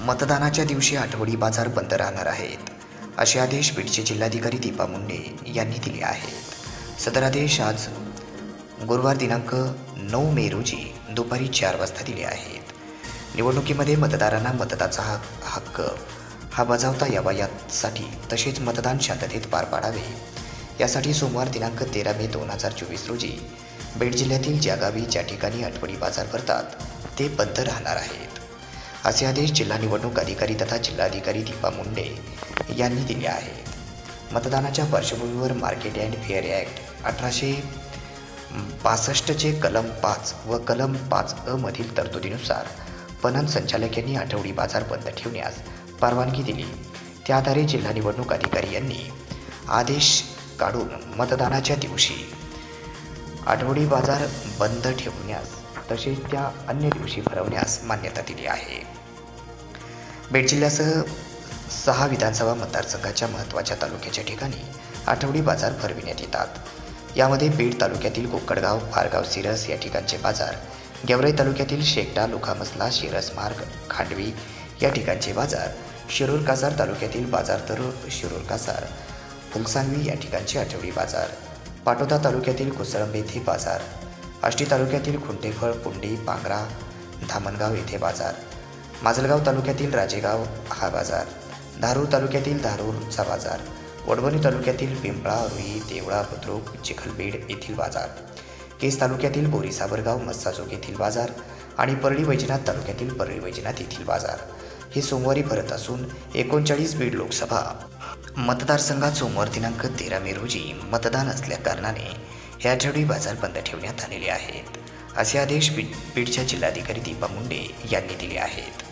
मतदानाच्या दिवशी आठवडी बाजार बंद राहणार आहेत. असे आदेश बीडचे जिल्हाधिकारी दीपा मुंडे यांनी दिले आहेत. सदर आदेश आज गुरुवार दिनांक नऊ मे रोजी दुपारी चार वाजता दिले आहेत. निवडणुकीमध्ये मतदारांना मतदाचा हक हक्क हा बजावता यावा यासाठी तसेच मतदान शांततेत पार पाडावे. यासाठी सोमवार दिनांक तेरा मे दोन हजार चोवीस रोजी बीड जिल्ह्यातील ज्या गावी ज्या ठिकाणी आठवडी बाजार भरतात ते बंद राहणार आहेत. असे आदेश जिल्हा निवडणूक अधिकारी तथा जिल्हाधिकारी दीपा मुंडे यांनी दिले आहेत. मतदानाच्या पार्श्वभूमीवर मार्केट अँड फेअर ॲक्ट अठराशे बासष्टचे कलम पाच व कलम पाच अमधील मधील तरतुदीनुसार पणन संचालक यांनी आठवडी बाजार बंद ठेवण्यास परवानगी दिली. त्या आधारे जिल्हा निवडणूक अधिकारी यांनी आदेश काढून मतदानाच्या दिवशी आठवडी बाजार बंद ठेवण्यास तसेच त्या अन्य दिवशी भरवण्यास मान्यता दिली आहे. बीड जिल्ह्यासह सहा विधानसभा मतदारसंघाच्या महत्त्वाच्या तालुक्याच्या ठिकाणी आठवडी बाजार भरविण्यात येतात. यामध्ये बीड तालुक्यातील कोकडगाव फारगाव सिरस या ठिकाणचे बाजार गेवराई तालुक्यातील शेकटा लुखामसला शिरस मार्ग खांडवी या ठिकाणचे बाजार शिरूर कासार तालुक्यातील बाजार तर शिरूर कासार फुलसांगवी या ठिकाणचे आठवडी बाजार पाटोदा तालुक्यातील कुसळंब येथे बाजार आष्टी तालुक्यातील खुंटेफळ पुंडी पांगरा धामणगाव येथे बाजार. माजलगाव तालुक्यातील राजेगाव हा बाजार. धारूर तालुक्यातील धारूरचा बाजार. वडवणी तालुक्यातील पिंपळा रुई देवळा बुद्रुक चिखलबीड येथील बाजार. केस तालुक्यातील बोरी साबरगाव मस्साजोग येथील बाजार आणि परळी वैजनाथ तालुक्यातील परळी वैजनाथ येथील बाजार. हे सोमवारी भरत असून एकोणचाळीस बीड लोकसभा मतदारसंघात सोमवार दिनांक तेरा मे रोजी मतदान असल्याकारणाने हे आठवडी बाजार बंद ठेवण्यात आलेले आहेत. असे आदेश बीडच्या जिल्हाधिकारी दीपा मुंडे यांनी दिले आहेत.